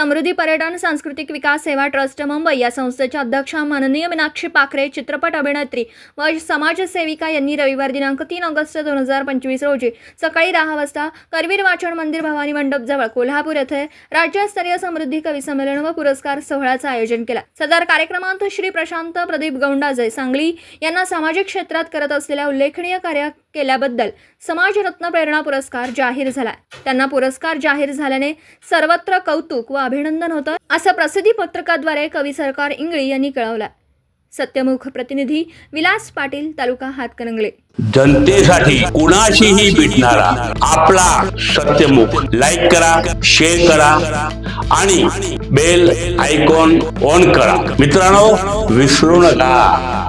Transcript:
समृद्धी पर्यटन सांस्कृतिक विकास सेवा ट्रस्ट मुंबई या संस्थेच्या अध्यक्षा माननीय मीनाक्षी पाखरे चित्रपट अभिनेत्री व समाजसेविका यांनी रविवार दिनांक तीन ऑगस्ट दोन हजार पंचवीस रोजी सकाळी दहा वाजता करवीर वाचन मंदिर भवानी मंडप जवळ कोल्हापूर येथे राज्यस्तरीय समृद्धी कवी संमेलन व पुरस्कार सोहळ्याचं आयोजन केलं. सदर कार्यक्रमात श्री प्रशांत प्रदीप गौंडाजे सांगली यांना सामाजिक क्षेत्रात करत असलेल्या उल्लेखनीय कार्य केल्याबद्दल समाजरत्न प्रेरणा पुरस्कार जाहीर झाला त्यांना पुरस्कार जाहीर झाल्याने सर्वत्र कौतुक व अभिनंदन होतं असं प्रसिद्धी पत्रकाद्वारे कवी सरकार इंगळी यांनी कळवलं सत्यमुख प्रतिनिधी विलास पाटील तालुका हातकणंगले. जनतेसाठी कुणाशीही भेटणारा आपला सत्यमुख. लाईक करा शेअर करा आणि बेल आयकॉन ऑन करा. मित्रांनो विसरू नका.